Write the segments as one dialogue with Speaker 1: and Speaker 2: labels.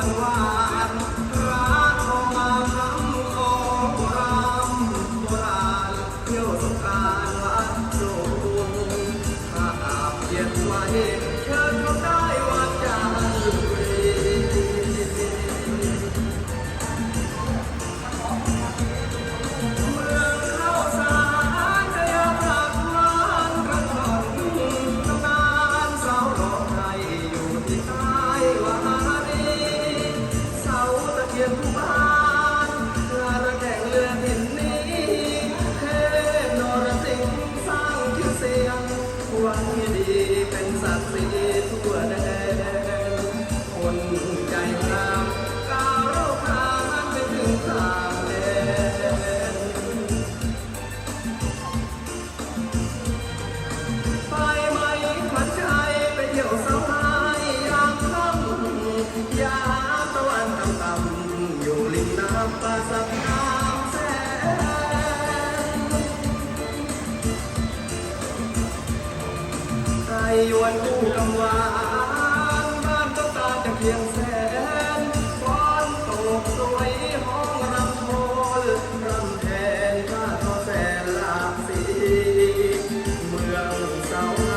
Speaker 1: วันว่า ยวนกู้กำวานบ้านต้องการจเพียงแสนฟ้นตกสวยห้องรำโทนรำแทนข้าทอแสนหลากสี เมืองเสา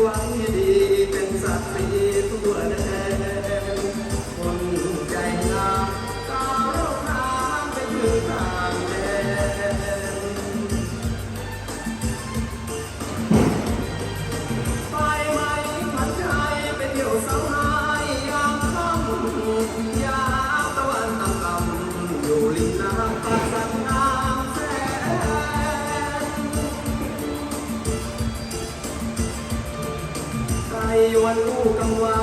Speaker 1: pessoas ยวนลูกกังวา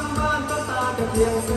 Speaker 1: นบ้านก็ตาจะเพียงแส